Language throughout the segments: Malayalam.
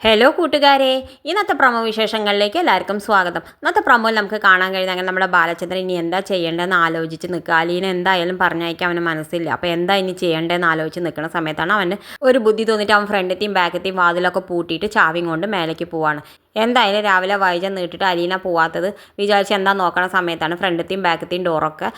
ഹലോ കൂട്ടുകാരെ. ഇന്നത്തെ പ്രമോ വിശേഷങ്ങളിലേക്ക് എല്ലാവർക്കും സ്വാഗതം. ഇന്നത്തെ പ്രമോയിൽ നമുക്ക് കാണാൻ കഴിയുന്ന അങ്ങനെ നമ്മുടെ ബാലചന്ദ്രൻ ഇനി എന്താ ചെയ്യേണ്ടതെന്ന് ആലോചിച്ച് നിൽക്കുക. അലീന എന്തായാലും പറഞ്ഞയക്കാൻ അവന് മനസ്സില്ല. അപ്പോൾ എന്താ ഇനി ചെയ്യേണ്ടതെന്ന് ആലോചിച്ച് നിൽക്കുന്ന സമയത്താണ് അവന് ഒരു ബുദ്ധി തോന്നിയിട്ട് അവൻ ഫ്രണ്ടിത്തെയും ബാക്കത്തെയും വാതിലൊക്കെ പൂട്ടിയിട്ട് ചാവിയും കൊണ്ട് മേലേക്ക് പോവാണ്. എന്തായാലും രാവിലെ വൈജം നീട്ടിട്ട് അലീന പോവാത്തത് വിചാരിച്ച് എന്താ നോക്കണ സമയത്താണ് ഫ്രണ്ടിത്തെയും ബാക്കത്തെയും ഡോറൊക്കെ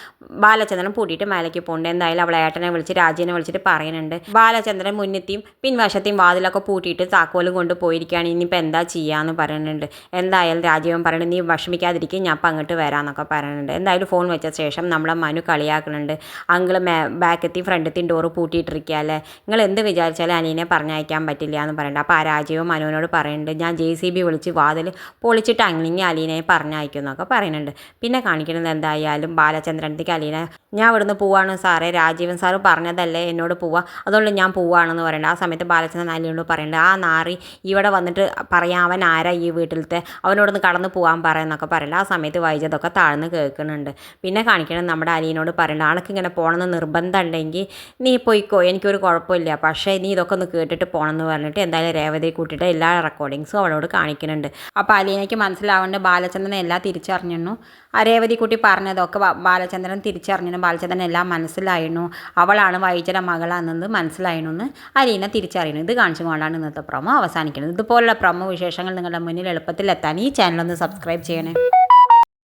ബാലചന്ദ്രൻ പൂട്ടിയിട്ട് മേലേക്ക് പോകുന്നുണ്ട് എന്തായാലും അവളെ ഏട്ടനെ വിളിച്ച് രാജീനെ വിളിച്ചിട്ട് പറയുന്നുണ്ട്. ബാലചന്ദ്രൻ മുന്നത്തെയും പിൻവശത്തെയും വാതിലൊക്കെ പൂട്ടിയിട്ട് താക്കോലും കൊണ്ട് പോയിരിക്കുകയാണ്. ഇനിയിപ്പോൾ എന്താ ചെയ്യാന്ന് പറയുന്നുണ്ട്. എന്തായാലും രാജീവൻ പറയുന്നത് നീ വിഷമിക്കാതിരിക്കും ഞാൻ അപ്പം അങ്ങോട്ട് വരാമെന്നൊക്കെ പറയുന്നുണ്ട്. എന്തായാലും ഫോൺ വെച്ച ശേഷം നമ്മളെ മനു കളിയാക്കുന്നുണ്ട്. അങ്കിൾ മേ ബാക്കത്തെയും ഫ്രണ്ടത്തെയും ഡോറ് പൂട്ടിയിട്ടിരിക്കുകയല്ലേ? നിങ്ങൾ എന്ത് വിചാരിച്ചാലും അനീനെ പറഞ്ഞയക്കാൻ പറ്റില്ല എന്ന് പറയുന്നുണ്ട്. അപ്പോൾ ആ രാജീവ് മനുവിനോട് പറയുന്നുണ്ട് ഞാൻ ജെ സി ബി വിളിച്ച് വാതിൽ പൊളിച്ചിട്ട് അങ്ങനെ അലീനയെ പറഞ്ഞയക്കും എന്നൊക്കെ പറയുന്നുണ്ട്. പിന്നെ കാണിക്കുന്നത് എന്തായാലും ബാലചന്ദ്രനത്തേക്ക് അലീന ഞാൻ ഇവിടുന്ന് പോവാണ് സാറേ. രാജീവൻ സാറ് പറഞ്ഞതല്ലേ എന്നോട് പോവാ. അതുകൊണ്ട് ഞാൻ പോവാണെന്ന് പറയണ്ട. ആ സമയത്ത് ബാലചന്ദ്രൻ അലിയോട് പറയണ്ട ആ നാറി ഇവിടെ വന്നിട്ട് പറയാം അവൻ ആരാ ഈ വീട്ടിലത്തെ? അവനോടൊന്ന് കടന്നു പോകാൻ പറയുന്നൊക്കെ പറയണ്ട. ആ സമയത്ത് വൈജതൊക്കെ താഴ്ന്ന് കേൾക്കുന്നുണ്ട്. പിന്നെ കാണിക്കണം നമ്മുടെ അലീനോട് പറയണ്ട ആൾക്ക് ഇങ്ങനെ പോകണമെന്ന് നിർബന്ധം ഉണ്ടെങ്കിൽ നീ പോയിക്കോ എനിക്കൊരു കുഴപ്പമില്ല പക്ഷേ നീ ഇതൊക്കെ ഒന്ന് കേട്ടിട്ട് പോകണമെന്ന് പറഞ്ഞിട്ട് എന്തായാലും രേവതി കൂട്ടിയിട്ട് എല്ലാ റെക്കോർഡിങ്സും അവളോട് കാണിക്കുന്നുണ്ട്. അപ്പോൾ അലീനയ്ക്ക് മനസ്സിലാവേണ്ട ബാലചന്ദ്രൻ എല്ലാം തിരിച്ചറിഞ്ഞു ആ രേവതി കുട്ടി പറഞ്ഞതൊക്കെ ബാലചന്ദ്രൻ തിരിച്ചറിഞ്ഞു ബാലചന്ദ്രൻ എല്ലാം മനസ്സിലായിരുന്നു. അവളാണ് വൈജന മകളാണെന്നത് മനസ്സിലായിരുന്നു എന്ന് അരീന തിരിച്ചറിയുന്നു. ഇത് കാണിച്ചു കൊണ്ടാണ് ഇന്നത്തെ പ്രൊമോ അവസാനിക്കുന്നത്. ഇതുപോലുള്ള പ്രൊമോ വിശേഷങ്ങൾ നിങ്ങളുടെ മുന്നിൽ എളുപ്പത്തിൽ എത്താൻ ഈ ചാനൽ ഒന്ന് സബ്സ്ക്രൈബ് ചെയ്യണേ.